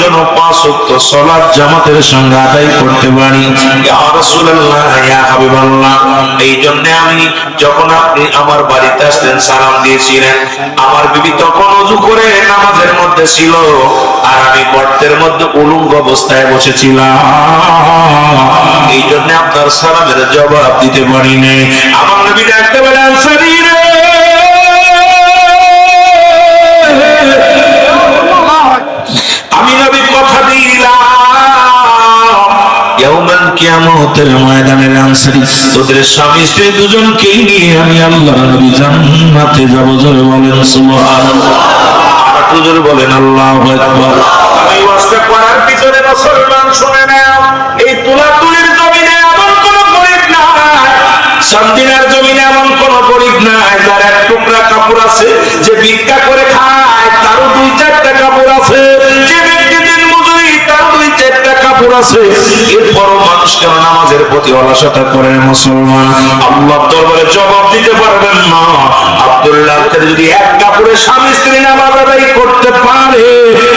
যেন পাঁচ জামাতের সঙ্গে আদায় করতে পারি। এই জন্য আমি যখন আপনি আমার বাড়িতে আসলেন সালাম দিয়েছিলেন, আমার বিবি তখন করে মধ্যে ছিল আর আমি গর্তের মধ্যে উলঙ্গ অবস্থায় বসেছিলাম। এই জন্য আপনার সালামের জবাব দিতে পারি নাই আমার নবী আনসারী রে। কিয়ামতের ময়দানের আনসারী তোদের স্বামী স্ত্রী দুজনকেই নিয়ে আমি আল্লাহ নবী জান্নাতে যাব। জোরে বলেন, সুবহানাল্লাহ। জোরে বলেন, আল্লাহু আকবার। আমি ওয়াজটা করার পিছনে মুসলমান শুনে নাও, এই তুলাতুলির জমিনে এমন কোন গরিব নাই সামদিনার জমিনে এমন কোন গরিব নাই, যার এক টুকরা কাপড় আছে যে ভিক্ষা চারটা আছে, এরপরও মানুষ কেন নামাজের প্রতি অলসতা করে মুসলমান? আল্লাহ দরবারে জবাব দিতে পারবেন না। আব্দুল্লাহ যদি এক কাপড়ে স্বামী স্ত্রী নামাজ আদায় করতে পারে,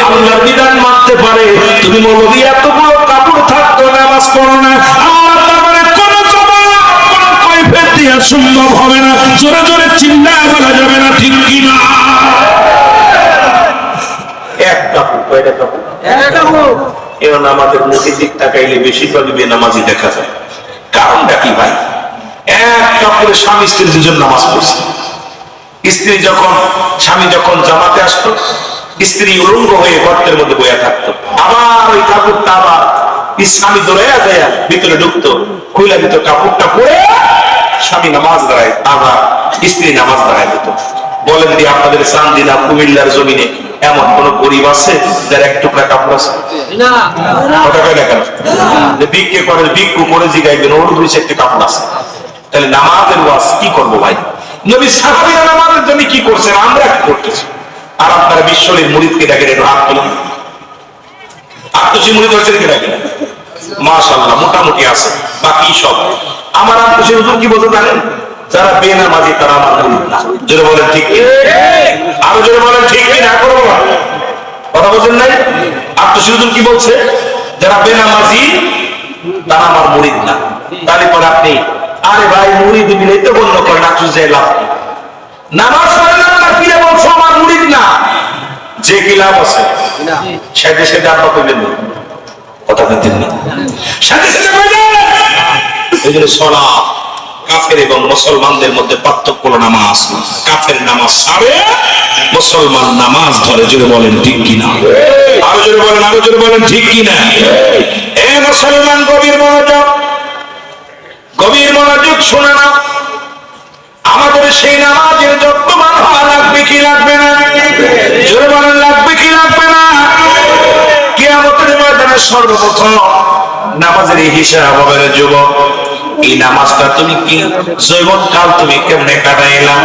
আল্লাহর বিধান মানতে পারে, তুমি মৌলবী এতগুলো কাপড় থাকতো, নামাজ পড়ো না। আল্লাহ দরবারে কোনো জবাব কোনো কৈফিয়ত দেওয়া সম্ভব হবে না। জোরে জোরে চিল্লা বলা যাবে না, ঠিক কি না? এক কাপড় কয়টা কাপড় এও আমাদের মুখের দিক তাকাইলে বেশিরভাগ বেনামাজি দেখা যায়। কারণটা কি ভাই? এক কাপড়ে স্বামী দুজন নামাজ পড়ছে। স্ত্রী যখন, স্বামী যখন জামাতে আসতো, স্ত্রী উলঙ্গ হয়ে গর্তের মধ্যে বইয়া থাকতো। আবার ওই কাপড়টা আবার স্বামী দৌড়াইয়া দেয়া ভিতরে ঢুকতো, খুইলা ভিতর কাপড়টা পরে স্বামী নামাজ দাঁড়ায়, আবার স্ত্রী নামাজ দাঁড়ায় দিত। বলেন দিয়ে আপনাদের চান্দিনা কুমিল্লার জমিনে এমন কোন গরিব আছে যার এক টুকরা কাপড় আছে? ভিক্ষে করে ভিক্ষু করে জিগাইবেন ওর দুই চারটে কাপড় আছে। তাহলে নামাজের ওয়াজ কি করব ভাই? নবী সাহাবীরা নামাজের জন্য কি করছেন? আমরা কি করতেছি? আর আপনারা বিশ্বলীর মুরিদকে দেখেন একটু হাত তুলুন আত্মসী মুরিদ হচ্ছেন কে দেখেন? মাশাল্লাহ মোটামুটি আছে বাকি সব। আমার আত্মসী হুজুর কি বলতে জানেন? যারা বেনামাজি তারা না। জোরে বলেন ঠিক কি আরও জোরে বলেন ঠিক কি না করব না। কথা বলছেন নাই? আত্মসী কি বলছে? যারা বেনামাজি তারা আমার মুরিদ না। তাহলে পরে আপনি আরে ভাই মুরিদ দিবি তো গণ্য করেন আত্মসী লাভ? নামাজ পড়লাম না কি বলছো? আমার মুরিদ না। যে কি লাভ আছে? আপনার কইবেন না। কথা বলতেন না। সাথে সাথে কইবেন এই জন্য কাফের এবং মুসলমানদের মধ্যে পার্থক্য নামাজ। কাফের নামাজ ছাড়ে, মুসলমান নামাজ ধরে। জোরে বলেন, ঠিক কিনা? আরও জোরে বলেন, আরও জোরে বলেন, ঠিক কিনা? এ মুসলমান, গভীর মনোযোগ। গভীর মনোযোগ শোনে না। আমাদের সেই নামাজের যত্নবান হওয়া লাগবে কি লাগবে না? জোরে বলেন, লাগবে কি লাগবে না? কিয়ামতের ময়দানে সর্বপ্রথম নামাজের হিসাব হবে যুবক। এই নামাজটা তুমি কি জৈবন কাল তুমি কেমনে কাটাইলা?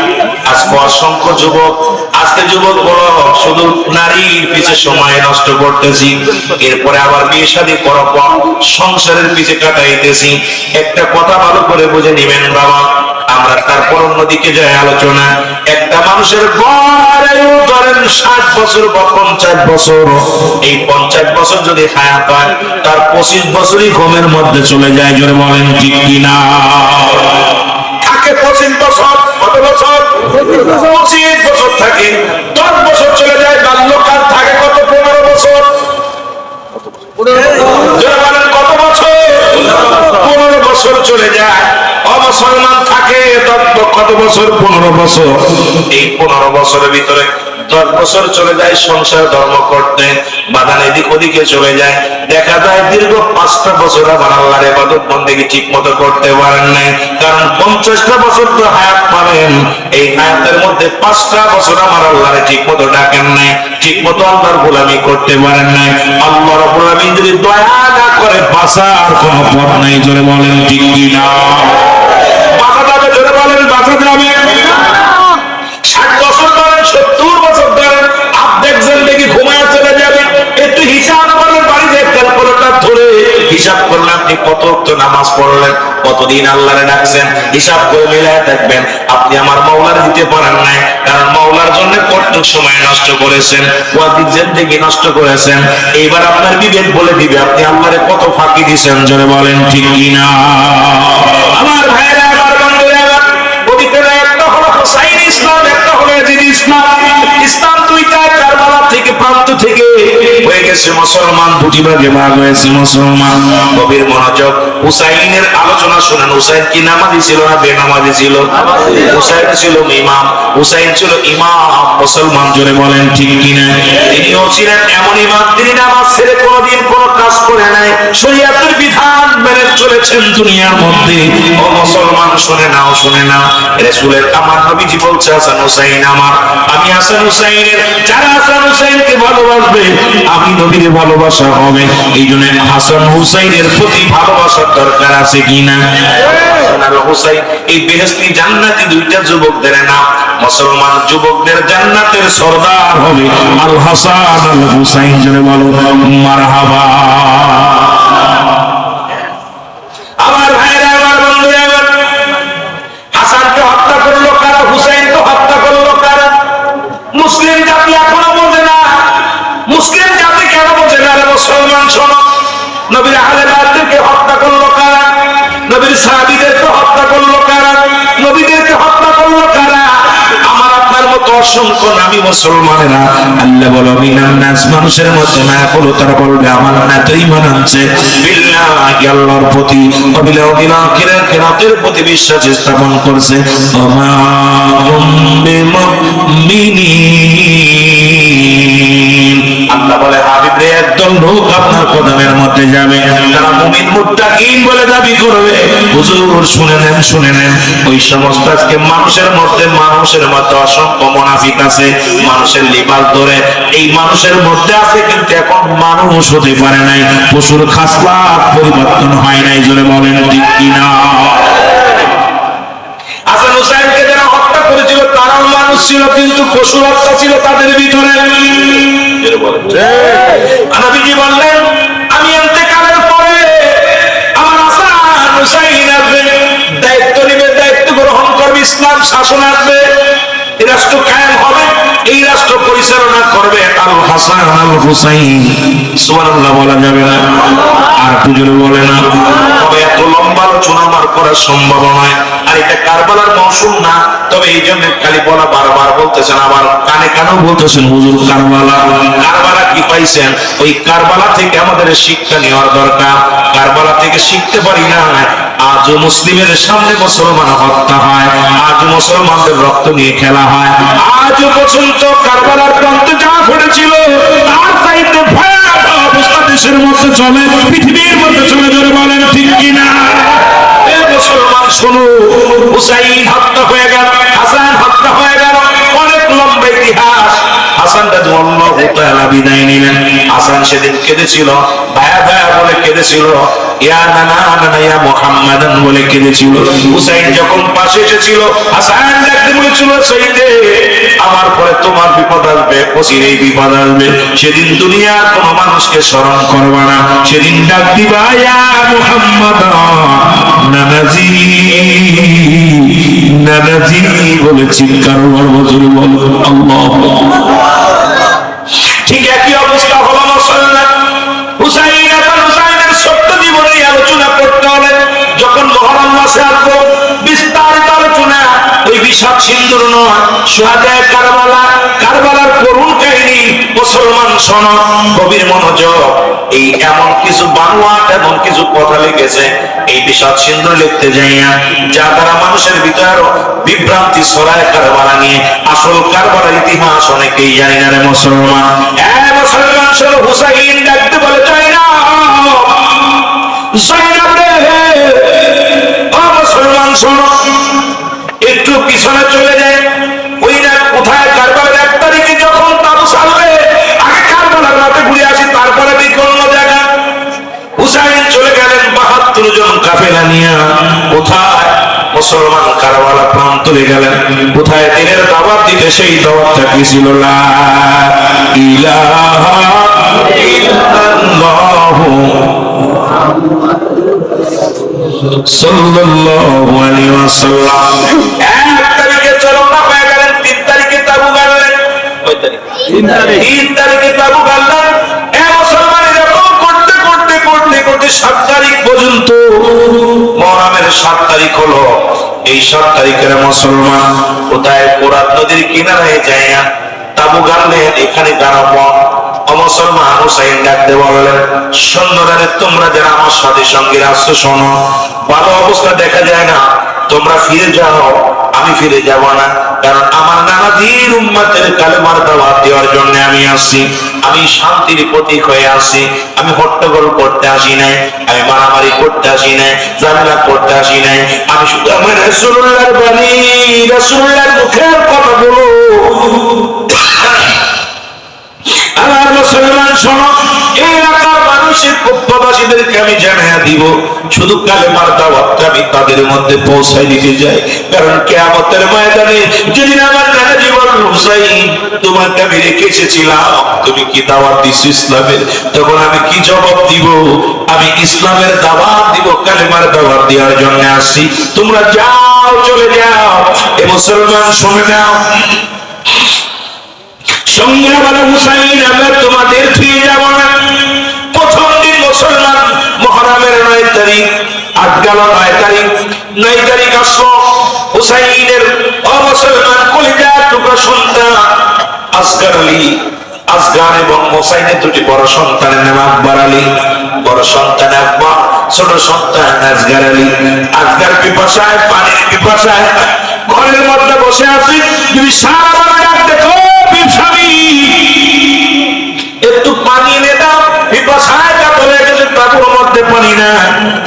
আজকে অসংখ্য যুবক, আজকে যুবক বড় শুধু নারীর পিছে সময় নষ্ট করতেছি, এরপরে আবার বিয়ে শাদী করার পর সংসারের পিছে কাটাইতেছি। একটা কথা ভালো করে বুঝে নিবেন বাবা। আমরা তারপর অন্যদিকে যাই আলোচনা। একটা মানুষের ধরেন ষাট বছর বা পঞ্চাশ বছর। এই পঞ্চাশ বছর যদি হায়াত হয়, তার পঁচিশ বছরই ঘুমের মধ্যে চলে যায়, জোরে বলেন, ঠিক কিনা? থাকে পঁচিশ বছর, কত বছর? পঁচিশ বছর থাকে, দশ বছর চলে যায় বাল্যকাল থাকে, কত পনেরো বছর? কত বছর? বছর চলে যায়। অমুসলমান থাকে কত বছর? পনেরো বছর। এই পনেরো বছরের ভিতরে দশ বছর চলে যায়, সংসার, ধর্ম করতে বাগান এদিক ওদিকে চলে যায়। দেখা যায় দীর্ঘ পাঁচটা বছর আবার আল্লাহর এবাদত বন্দেগী ঠিক মতো করতে পারেন নাই। কারণ পঞ্চাশটা বছর তো হায়াত পাবেন। এই হায়াতের মধ্যে পাঁচটা বছর আমার আল্লাহরে ঠিক মতো ডাকেন নাই ঠিক মতো আল্লাহর গোলামি করতে পারেন নাই। আল্লাহ রব্বুল আলামিন যদি দয়া না করে বাঁচার কোনো পথ নাই, জোরে বলেন ঠিক কিনা? বাঁচা যাবে জোরে বলেন বাঁচা যাবে হিসাব করলে আপনি কত তো নামাজ পড়লেন, কতদিন আল্লাহরে ডাকছেন, হিসাব করে মিলায় দেখবেন, আপনি আমার মাওলার দিতে পারেন নাই, কারণ মাওলার জন্য কতটুক সময় নষ্ট করেছেন, কতদিন জিন্দেগি নষ্ট করেছেন, এইবার আপনার বিবেক বলে দিবে, আপনি আল্লাহরে কত ফাঁকি দিয়েছেন জনে বলেন ঠিক কিনা? আমার ভাইরা, আমার বন্ধুরা, পবিত্র একটা হলো হুসাইন ইসলাম, একটা হলো ইয়াজিদ ইসলাম। ইসলাম থেকে প্রান্ত থেকে? হয়ে গেছে মুসলমান দুটি ভাগে ভাগ হয়েছে মুসলমান। গভীর মনোযোগ। হুসাইনের আলোচনা শুনেন। হুসাইন কি নামাজি ছিল না বেনামাজি ছিল? হুসাইন ছিল ইমাম। হুসাইন ছিল ইমাম। মুসলমান জোরে বলেন, ঠিক কিনা তিনিও ছিলেন এমন ইমাম, তিনি নামাজ ছেড়ে কোনোদিন কোনো কাজ করে নাই। শরীয়তের বিধান মেনে চলেছেন দুনিয়ার মধ্যে। ও মুসলমান, শুনে নাও শুনে নাও। রাসূলের আমার নবীজি বলছে, হাসান হুসাইন আমার, আমি হাসান হুসাইনের, যারা হাসান হুসাইনকে ভালোবাসবে, আমি নবীর ভালোবাসা হবে। এই জন্য হাসান হুসাইনের প্রতি ভালোবাসার দরকার আছে কিনা হুসাইন, এই বেহেস্তি জান্নাতি দুইটা যুবকদের নাম মুসলমান যুবকদের জান্নাতের সর্দার হবে। আল হাসান আল হুসাইন জনে মারহাবা। নবীর অসংখ্য নামী মুসলমানেরা আল্লাহ বলো, মিনান নাস, মানুষের মধ্যে না বলো তারা বলবে, আমার না তো ইমান বিল্লাহি আল্লাহর প্রতি অবিলা অবিলা আখিরাত কেরাতের প্রতি বিশ্বাস স্থাপন করছে। আল্লাহ বলে, হাবিব রে, একদল লোক আপনার কদমের মধ্যে যাবে। তারা মুমিন মুত্তাকিন বলে দাবি করবে। হুজুর, শুনে নেন শুনে নেন। ওই সমস্ত আজকে মানুষের মধ্যে মানুষের মধ্যে অসংখ্য মুনাফিক আছে, মানুষের লিবাস ধরে। এই মানুষের মধ্যে আছে কিন্তু এখন মানুষ হতে পারে নাই। পশুর খাসলাত পরিবর্তন হয় নাই, জোরে বলেন ঠিক কিনা? দায়িত্ব নিবে, দায়িত্ব গ্রহণ করবে, ইসলাম শাসন আসবে। এই রাষ্ট্র কায়েম হবে, এই রাষ্ট্র পরিচালনা করবে আল হাসান আল হুসাইন। সুবহানাল্লাহ বলা যাবে না, আর পুজোর বলে না। তবে লম্বা আলোচনা আমার করা সম্ভব নয় আর এটা কারবালার মৌসুম না, তবে এই জন্য খালি বলা বারবার বলতেছেন, আবার কানে কানেও বলতেছেন, হুজুর কারবালা। কারবালা কি পাইছেন? ওই কারবালা থেকে আমাদের শিক্ষা নেওয়ার দরকার। কারবালা থেকে শিখতে পারি না আজ মুসলিমের সামনে মুসলমান হত্যা হয় আজ মুসলমানদের রক্ত নিয়ে খেলা হয়। আজ পর্যন্ত কারবালার প্রান্তে যা ঘটেছিল, তার চাইতে ভয়াবহ দেশের মধ্যে চলে, পৃথিবীর মধ্যে চলে ধরে বলেন ঠিক কিনা? নানা বলে কেঁদেছিল। যখন পাশে এসেছিল, হাসান দেখতে বলেছিল সেইতে আমার পরে তোমার বিপদ আসবে পচির এই বিপদ আসবে। সেদিন দুনিয়ার কোনো মানুষকে স্মরণ করবা না। সেদিন ডাক দিবা মুহাম্মাদ, নানাজি বলে চিৎকার বলব বলো, আল্লাহ বিষাদ নয় কারবালা, কারবালার কাহিনী, মুসলমান শোন কবির এই এমন কিছু বানোয়াট, এমন কিছু কথা লিখেছে, এই বিষাদ সিন্ধু লিখতে যাইয়া, যা মানুষের ভিতরে বিভ্রান্তি ছড়ায় কারবালা নিয়ে। আসল কারবালার ইতিহাস অনেকেই জানি না রে মুসলমান। মুসলমান হুসাইন বলে মুসলমান কারবালা প্রান্তরে গেলেন। কোথায় দিনের দাওয়াত দিতে সেই দাওয়াতটা কি ছিল? লা ইলাহা ইল্লাল্লাহু সাল্লাল্লাহু আলাইহি ওয়াসাল্লাম। এক তারিখে হয়ে গেলেন তিন তারিখে তাবু গাড়লেন। কয় তারিখ? তিন তারিখ। তিন তারিখে তাবু গাড়লেন। এ মুসলমান এরকম করতে করতে করতে করতে সাত তারিখ পর্যন্ত মহরমের সাত তারিখ হলো। এই সাত তারিখের মুসলমান কোথায়? কোরআন নদীর কিনারায় যায় তাবু এখানে তোমরা যারা আমার সঙ্গে শোনো। দেখা যায় না। তোমরা ফিরে যাও। আমি ফিরে যাব না। কারণ আমার নানাদির উম্মতের কালেমার দাওয়াত দেওয়ার জন্য আমি আসছি আমি শান্তির প্রতীক হয়ে আসছি আমি হট্টগোল করতে আসি নাই, আমি মারামারি করতে আসি নাই, ঝামেলা করতে আসি নাই, আমি শুধু আমার রাসূলুল্লাহর বাণী, রাসূলুল্লাহর মুখের কথা বলো আমার মুসলমান শোনো, এই এলাকার মানুষের প্রবাসীদেরকে আমি জানিয়ে দিব, শুধু কালেমার দাওয়াতটা আমি তাদের মধ্যে পৌঁছাই দিতে যাই কারণ কেয়ামতের ময়দানে যেদিন আমার নানা জীবন হুসাইন, তোমাকে আমি রেখে এসেছিলাম, তুমি কি দাওয়াত দিছো ইসলামের? তখন আমি কি জবাব দিব? আমি ইসলামের দাওয়াত দিব, কালেমার দাওয়াত দেওয়ার জন্য আসছি। তোমরা যাও, চলে যাও। এ মুসলমান, শুনে নাও। সঙ্গে আবার হুসাইন, আমরা তোমাদের ফিরে যাব। গেল নয় তারিখ নয় তারিখ আসলো হুসাইনের অমুসলমান কলিজা টুকরা সন্তান আসগার আলী আসগার এবং হোসাইনের দুটি বড় সন্তানের নাম আকবর আলী, বড় সন্তান আকবর, ছোট সন্তান আসগার আলী। আসগার পিপাসায়, পানির পিপাসায়, ঘরের মধ্যে বসে আছি তুমি সারা দেখো স্বামী একটু পানি এনে দাও, পিপাসায় কাতরে গেছে তারপর মধ্যে পানি না।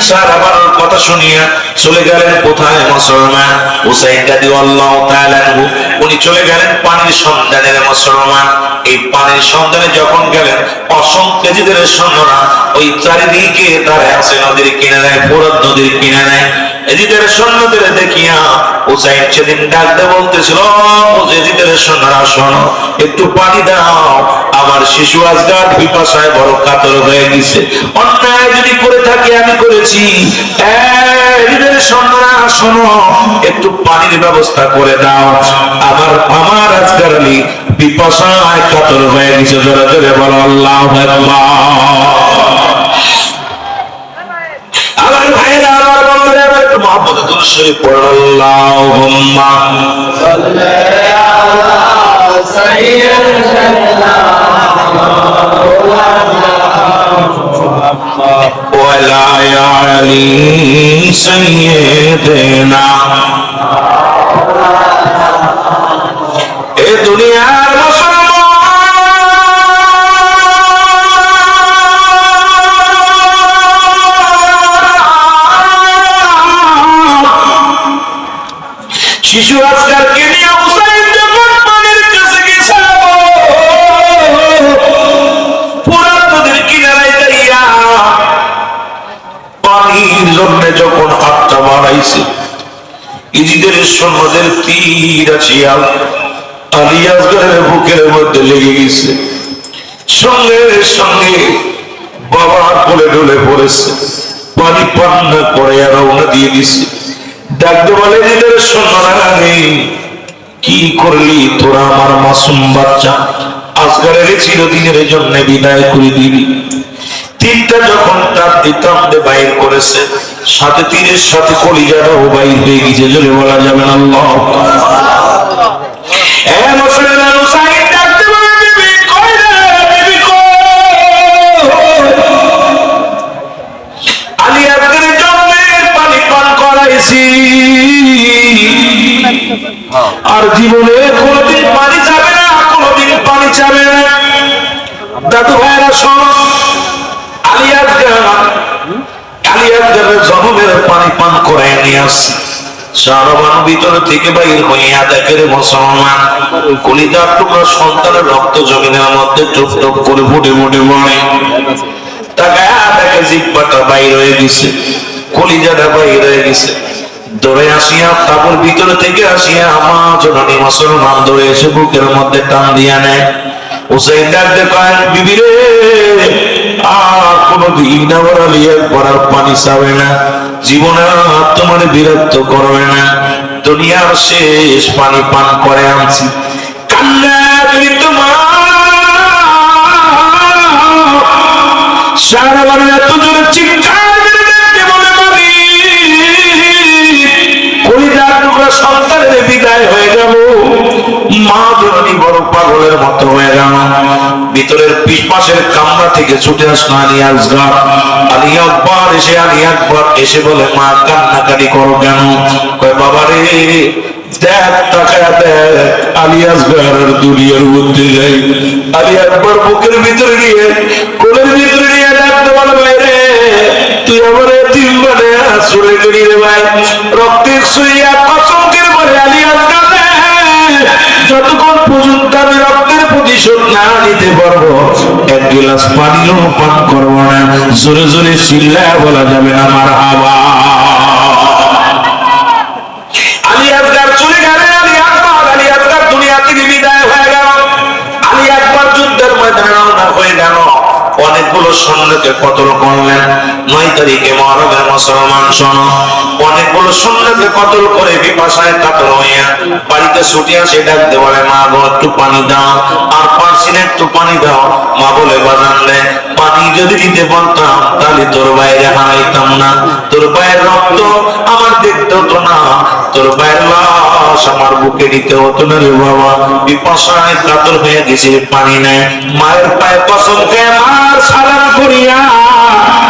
সারা বারোর কথা শুনিয়া চলে গেলেন কোথায় মুসলমান? হুসাইন কাদি আল্লাহ তাআলাহু উনি চলে গেলেন পানির সন্ধানের মুসলমান। এই পানির সন্ধানে যখন গেলেন, অসংখ্য সৈন্যরা ওই চারিদিকে তারা আছে নদীর কিনারায় ফোরাত নদীর কিনারায়। এজিদের সৈন্যদের দেখিয়া হুসাইন সেদিন ডাকতে বলতেছিল এজিদের সৈন্যরা, শোনো, একটু পানি দাও। আমার শিশু আজগার পিপাসায় বড় কাতর হয়ে গেছে। অন্যায় যদি করে থাকি আমি করেছি। সৈন্যরা, শোনো, একটু পানির ব্যবস্থা করে দাও। আমার আমার আজগার আলী পিপাসায় কাতর হয়ে গেছে। বলো, আল্লাহ আমার ভাইরা আমার বন্ধুরা এবার একটু মহব্বত দুরুশ্বরী পড়ো আল্লাহুম্মা। ওয়ালা ইয়া আলী শিশু আজকালকে নিয়ে হুসাইন যখন পানির কাছে গেছে। পুরান নদীর কিনারায় দাঁড়িয়া পানির জন্য যখন হাতটা ইজিদের সৈন্যদের তীর আছিয়া আলী আসগরের বুকের মধ্যে লেগে গেছে। সঙ্গে সঙ্গে বাবা কোলে ডলে পড়েছে। পানি পান না করে আর রওনা দিয়ে দিছে। ডাকতে বলে নিজের সন্ন্যরা কি করলি তোরা আমার মাসুম বাচ্চা? আজকালের চিরদিনের জন্য বিদায় করে দিবি তিনটা যখন তার দিতামদে বাইর করেছে, সাথে তীরের সাথে কলিজাটাও বাইর হয়ে গেছে। বলা যাবে না, আল্লাহ আর জীবনে কোনোদিন পানি যাবে না, কোনোদিন পানি যাবে না। দাদু ভাইরা শোন আলী আজগার আলী আজগারের জন্মের পানি পান করাই নিয়ে আসছি। করে কলিজাটা বাইর হয়ে গেছে। দৌড়ে আসিয়া তারপর ভিতরে থেকে আসিয়া আমার জননী মুসলমান দৌড়ে এসে বুকের মধ্যে টান দিয়া নেয়। ডাকতে পারেন বিবি রে, আর পানি চাবে না, জীবনে আর তোমার বিরক্ত করবে না, দুনিয়ার শেষ পানি পান করে আনছি। তোমার, সারা গেল মা জননী বড় পাগলের মতো হয়ে গেল। ভিতরের পিছপাশের কামরা থেকে ছুটে আসলো আলী আসগার আলী আকবর এসে, আলী আকবর এসে বলে, মা, কান্নাকাটি করো কেন? কয়, বাবা রে রক্তের সুইয়া কসঙ্কের বলে, আলী যতক্ষণ পর্যন্ত আমি রক্তের প্রতিশোধ না নিতে পারব। এক গিলাস পানিও পান না। জোরে জোরে চিল্লায় বলা যাবে আমার হাওয়া অনেকগুলো সৈন্যকে কতল করলেন। নয় তারিখে মহরমের মুসলমান শোন। অনেকগুলো কতল করে বিপাশায় হইয়া বাড়িতে আসে মা গো, একটু পানি দাও। আর একটু পানি দাও। মা বলে পানি যদি দিতে পারতাম, তাহলে তোর বাইরে হারাইতাম না। তোর রক্ত আমার দেখতে হতো না। তোর লাশ আমার বুকে নিতে হতো না রে বাবা। বিপাশায় হয়ে গেছে, পানি মায়ের পায়ে কসম খেয়ে সালাম করিয়া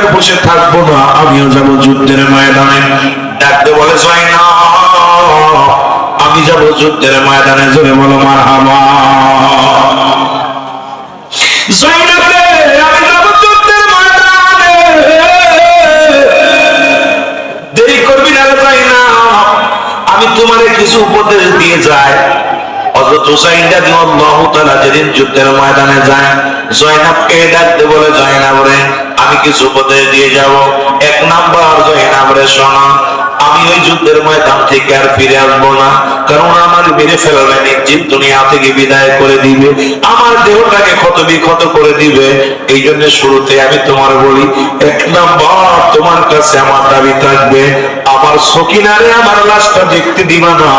আর বসে থাকব না, আমিও যাব যুদ্ধের ময়দানে। ডাকতে বলে যাই না আমি যাব যুদ্ধের ময়দানে, জোরে বলো মার কিছু উপদেশ দিয়ে তাআলা যেদিন যুদ্ধের ময়দানে যায়, জয়নাবকে ডাকতে বলে আমি কিছু উপদেশ দিয়ে যাব। এক নাম্বার জয়নাব রে শোনো, আমি ওই যুদ্ধের ময়দান থেকে আর ফিরে আসব না, কারণ আমার মেরে ফেলাবে নিশ্চিত দুনিয়া থেকে বিদায় করে দিবে, আমার দেহটাকে ক্ষত বিক্ষত করে দিবে। এই জন্য শুরুতে আমি তোমার বলি, এক নাম্বার তোমার কাছে আমার দাবি থাকবে, আমার সকিনারে আমার লাশটা দেখতে দিবা না,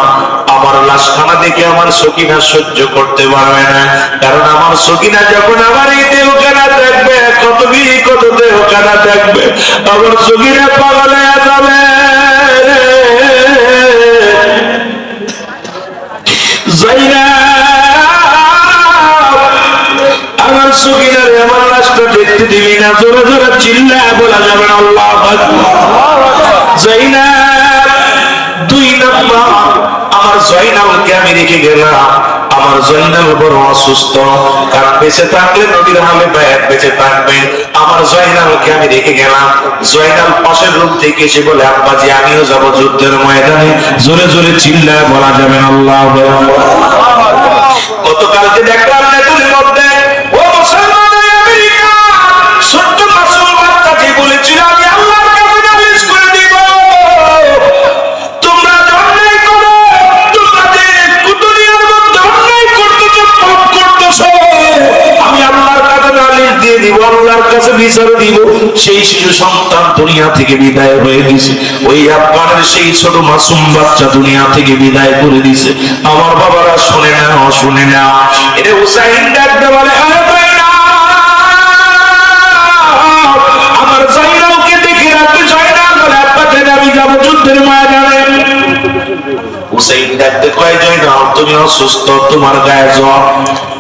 আমার লাশখানা দেখে আমার সকিনা সহ্য করতে পারবে না, কারণ আমার সকিনা যখন আমার এই দেহখানা দেখবে কত কত দেহখানা দেখবে, আমার সকিনা পাগলে যাবে দেখতে দিবি না, জোরে জোরে চিল্লা বলা যাবে না দুই নাম্বার, আমার জয়নালকে আমি রেখে গেলাম। আমার জয়নাল বড় অসুস্থ। কারণ বেঁচে থাকলে নদীর হামে ব্যাগ বেঁচে থাকবে। আমার জয়নালকে আমি রেখে গেলাম। জয়নাল পাশের রুম থেকে এসে বলে, আব্বাজি, আমিও যাব যুদ্ধের ময়দানে। জোরে জোরে চিল্লায় বলা যাবে আল্লাহ। গতকালকে দেখলাম কাছে বিচার দিব সেই শিশু সন্তান দুনিয়া থেকে বিদায় হয়ে গেছে। ওই আফগানের সেই ছোট মাসুম বাচ্চা দুনিয়া থেকে বিদায় করে দিছে। আমার বাবারা শুনে না শুনে না এটা হুসাইন বলে "আরে ভাইরা, আমার দেখে রাখতে চায় না বলে আমি যাব যুদ্ধের ময়দানে। হুসাইন ডাকতে তুমি অসুস্থ, তোমার গায়ে জ্বর,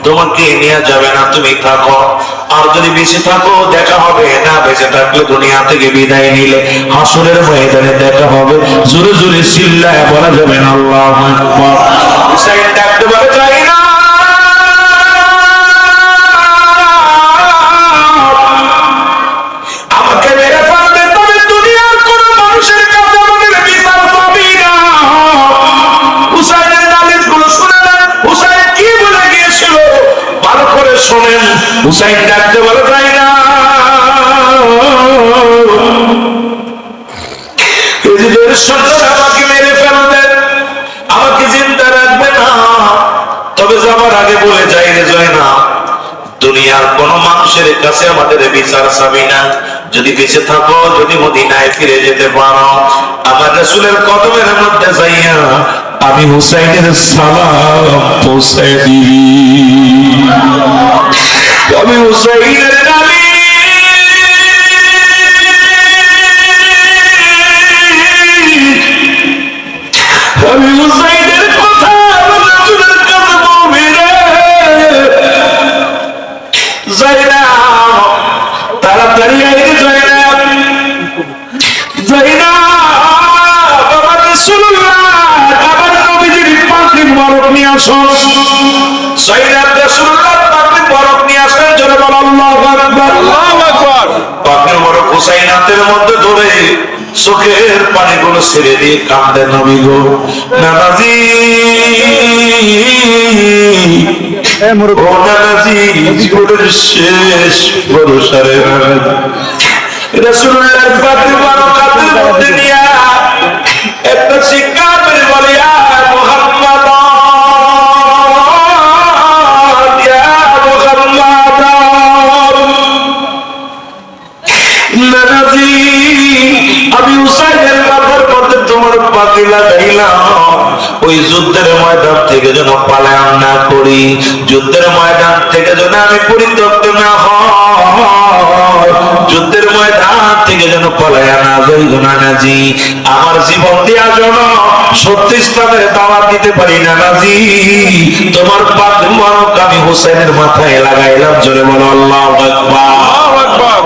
তোমাকে নিয়ে যাবে না, তুমি থাকো। আর যদি বেঁচে থাকো, দেখা হবে। না বেঁচে থাকলে দুনিয়া থেকে বিদায় নিলে হাসুরের ময়দানে দেখা হবে। জোরে জোরে চিল্লায় বলা যাবে না, আল্লাহ হুসাইন ডাকতে বলে হুসাইন ডাকতে না। সন্তান আমাকে মেরে আমাকে চিন্তা রাখবে না। তবে যাবার আগে বলে যাই রে জয় না। দুনিয়ার কোন মানুষের কাছে আমাদের বিচার চাবি না। যদি বেঁচে থাকো, যদি মদিনায় ফিরে যেতে পারো, আমার রাসূলের কদমের মধ্যে যাইয়া আমি হুসাইনের সালাম দিই আমি হুসাইনের নামে। আমি হুসাইনের কথা রাসূলের কাছে বলবি রে। জয়নাব তাড়াতাড়ি আইরে জয়নাব জয়নাব আমার রাসূলুল্লাহ আমার নবীজির পাখির নিয়ে আসো পাখির বরফ হুসাইন হাতের মধ্যে ধরে চোখের পানিগুলো ছেড়ে দিয়ে কাঁদে নবী গো। নানাজি নানাজি জীবনের শেষ বড় সারে মধ্যে পাতি লাগাইলাম ওই যুদ্ধের ময়দান থেকে যেন পালায়ন না করি। যুদ্ধের ময়দান থেকে যেন আমি পরিত্যক্ত না হয় যুদ্ধের ময়দান থেকে যেন পলায়া না যাই নানাজি। আমার জীবন দেওয়া যেন সত্যি ইসলামের দাওয়াত দিতে পারি নানাজি। তোমার পাক মারক আমি হোসেনের মাথায় লাগাইলাম জোরে বলো আল্লাহ আকবার।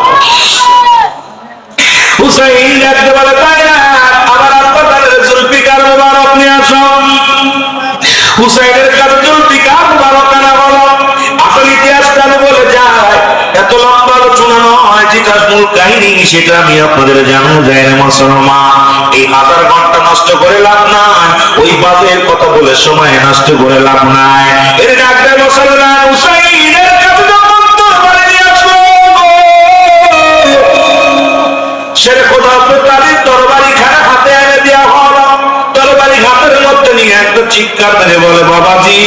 হুসাইন ডাকতে হুসাইনের হলো আসল ইতিহাসটা আমি বলে যায়, এত লম্বা আলোচনা নয় যেটা মূল কাহিনী, সেটা আমি আপনাদের জানানো যায় এই হাজার ঘণ্টা নষ্ট করে লাভ নাই, ওই বাজের কথা বলে সময় নষ্ট করে লাভ নাই। এর ডাকতে মুসলমান, হুসাইনের খোদা চিৎকার মেরে বলে বাবাজি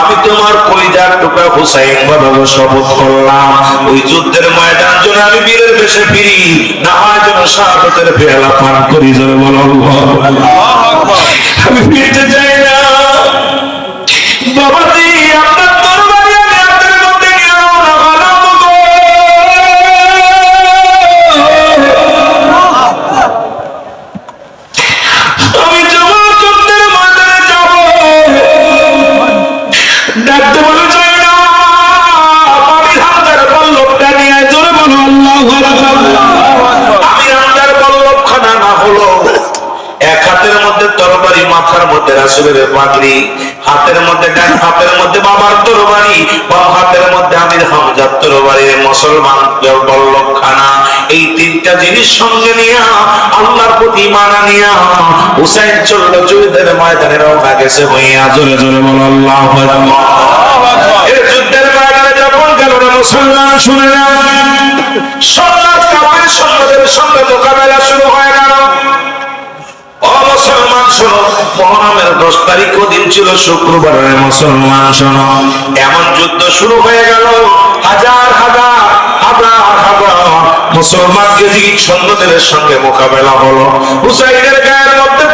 আমি তোমার কলিজার টুকরা হুসাইন বাবা শপথ করলাম। ওই যুদ্ধের ময়দান জন্য আমি বীরের বেশে ফিরি। না হয় যেন শাহাদতের পেয়ালা পান করি জোরে বলো আমি ফিরতে চাই আমি হামদার বল্লভ না হলো। এক হাতের মধ্যে তরবারি মাথার মধ্যে রাসুলের পাগড়ি হাতের মধ্যে ডান হাতের মধ্যে বাবার তরবারি বা হাতের মধ্যে আমির হামজার তরবারি মুসলমান বল্লভ খানা এই তিনটা জিনিস সঙ্গে নিয়া আল্লাহর প্রতি মানা নিয়া হুসাইন চলল যুদ্ধের ময়দানে রওনা গেছে। হইয়া জোরে জোরে বল আল্লাহু আকবার। এর যুদ্ধের ময়দানে যখন গেল না মোকাবেলা শুরু হয়ে গেল মুসলমান, শোনো শুক্রবার মুসলমান, শোনো, এমন যুদ্ধ শুরু হয়ে গেল। হাজার হাজার হাজার হাজার মুসলমানকে দিক সন্ন্যদের সঙ্গে মোকাবেলা হলো। হুসাইনের গায়ের মধ্যে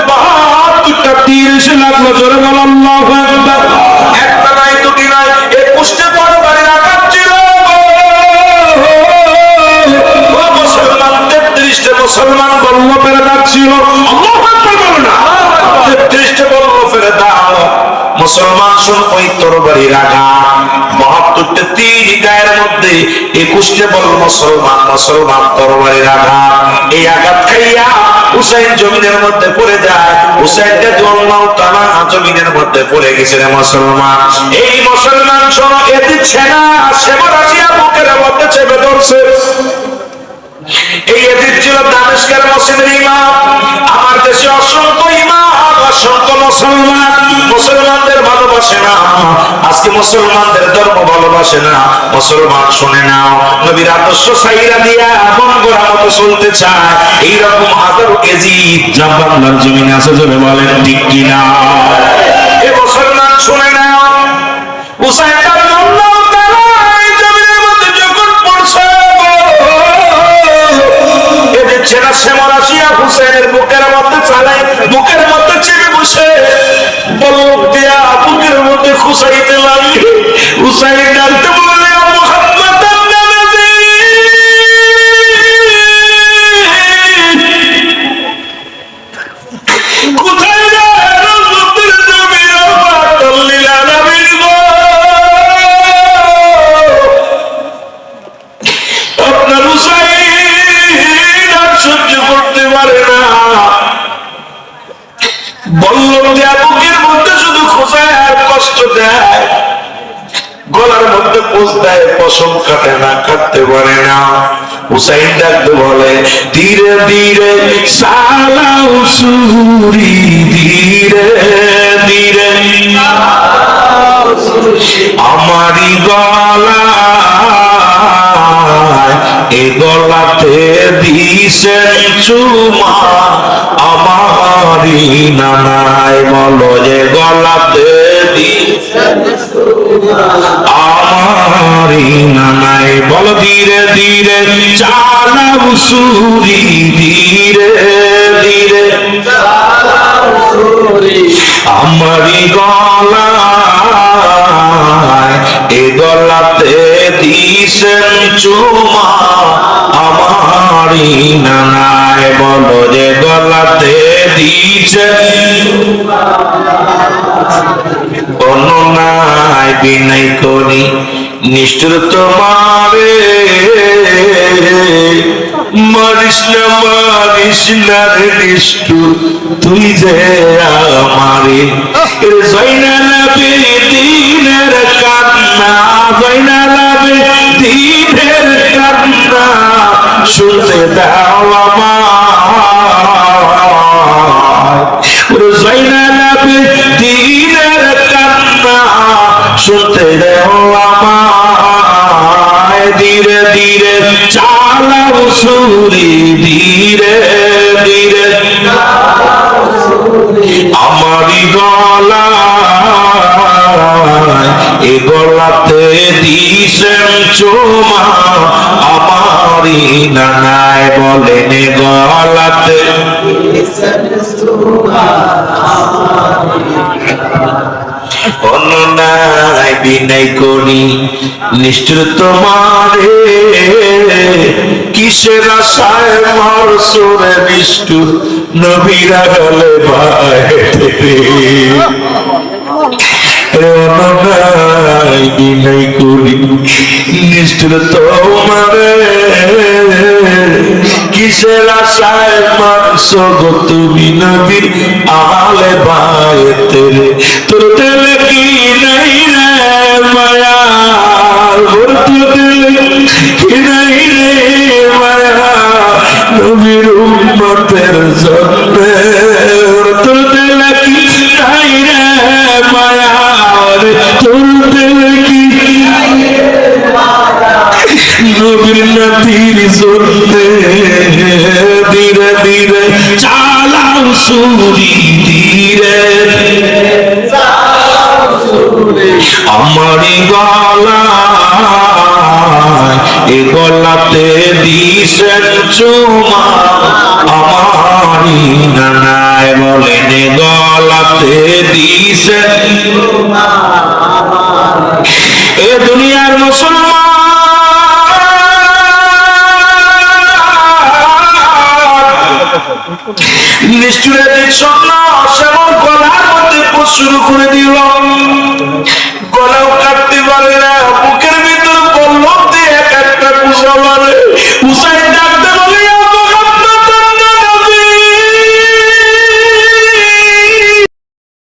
একটা নাই দুটি নাই একুশটা মুসলমান মুসলমান বল্ল ছিল। ওই তরবারি রাখা বাহাত্তরটা তিন গায়ের মধ্যে একুশটা বল মুসলমান মুসলমান তরবারি রাখা এই আঘাত খাইয়া হুসাইন জমিনের মধ্যে পড়ে যায়। হুসাইনটা জন্মাও তারা জমিনের মধ্যে পড়ে গেছে রে মুসলমান। এই মুসলমান শোনো এ দিচ্ছে না সেবার আসিয়া বুকের মধ্যে চেপে ধরছে। এই এদিক ছিল দামেস্কের মসজিদের ইমাম। আমার দেশে অসংখ্য ইমাম, অসংখ্য মুসলমান। মুসলমানদের ভালোবাসে না। আজকে মুসলমানদের ধর্ম ভালোবাসে না। মুসলমান শুনে না নবীর আদর্শ সাইরা দিয়া মন গড়া মতো চলতে চায়। এইরকম হাজারো কেজি জাপান্নার জমিন আছে জন্য বলেন ঠিক কিনা? এ মুসলমান শুনে না হুসাইন আসিয়া হুসেনের গলার মধ্যে পোষ দেয়, পশম কাটে না, কাটতে পারে না। হুসাইন ডাকতে বলে, ধীরে ধীরে সালাও সুরি, ধীরে ধীরে। আমারি গলা এ গলাতে দিছেন চুমা আমারি নানায় বলো যে গলাতে দিছেন আমারি নানায় বল ধীরে ধীরে চালাও সুরি ধীরে ধীরে। আমারি গলায় এ গলাতে দিছেন চুমা। আমারি নানায় বলো যে গলাতে দিছেন অননায় বিনয় করি, নিষ্ঠুর তোমারে। মারিস না মারিস না রে নিষ্ঠুর, তুই যে আমারে। এর জয়নালাবে দিনের কান্না জয়নালাবে দিনের কান্না, শুনতে দাও আমার ওর জয়নালাবে দিনের শুনতে দাও আমায়। ধীরে ধীরে চালাও সুরি, ধীরে ধীরে। আমারি গলা এ গলাতে দিছেন চোমা। আমারি নানায় বলেন গলাতে। অন্যায় বিনয় করি, নিষ্ঠুর তোমারে কিসের আশায় মরসুরে নিষ্ঠুর নবীরা গলে বিনয় করি, নিষ্ঠুর তোমারে কিসের আশায় মাংস গো তুমি নবীর আলে বায়েতে তোর তেলে কি নাই রে মায়া তোর তেলে কি নাই রে মায়া নবীর উম্মতের জন্য তোর তেলে কি নাই রে মায়া তোর তেলে কি? নবীর নাতির জন্যে সুরি ধীরে আমারি গলা এ গলাতে দিছেন চুমা। আমারি নানায় বলেন গলাতে দিছেন এ দুনিয়ার মুসলমান নিষ্ঠুরের স্বর্ণ গলার মধ্যে শুরু করে দিল। গলাও কাটতে পারে না, বুকের ভিতর কল্লব দিয়ে এক একটা কুসা